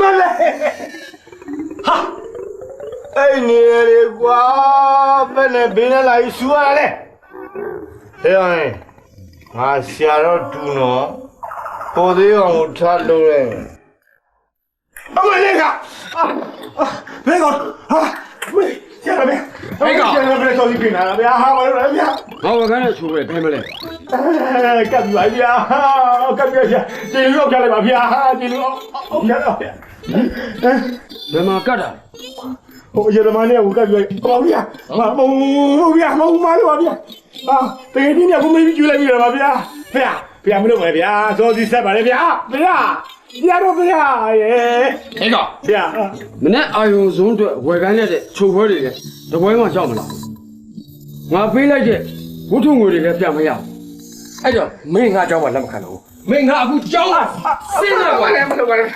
မလေးဟာအဲ့နေလေကွာဘယ်နဲ့ဘင်းနဲ့လာယူဆူရလဲဟဲ့ဟဲ့ငါဆရာတော့တူနော်ပေါ်သေးအောင်ကိုထားလို့ရဲအမလေးကဘယ်ကောင်ဟာဝေးဆရာဗျာဆရာဗျာတော်ကြီးပြင်လာဗျာဟာမလို့ဗျာငါဝကန်းနဲ့ချိုးပဲဘယ်မလဲကပ်ပြီပါဗျာ အောက်ကပ်ပြရကျေလူရောက်ပြလိုက်ပါဗျာဟာကျေလူအောက်အောက်ပြတော့ဗျာဘယ်မှာကတ်တာဟိုရေသမားနဲ့ဟိုကပ်ပြရပါဗျာမမမဗျာမမမလို့ပါဗျာဟာတကယ်ကြီးမြတ်ကိုမေးပြီးကျွေးလိုက်ပြီလားဗျာဗျာဗျာမလို့ပါဗျာစောစီဆက်ပါလေဗျာဗျာပြတော့ဗျာရေအေးကောဗျာမနေ့အာယုံဇုံးအတွက်ဝယ်ကန်းရတဲ့ချုပ်ပွဲတွေလည်းတပွဲမှရောက်မလားငါပေးလိုက်တဲ့ဝှထုငွေတွေလည်းပြန်မရဘူးအဲ့တော့မင်းငါကြောင်းမှလက်မခံတော့ဘူး မင်းငါအခုကြောင်းစဉ်းစားကွာ မလုပ်ပါနဲ့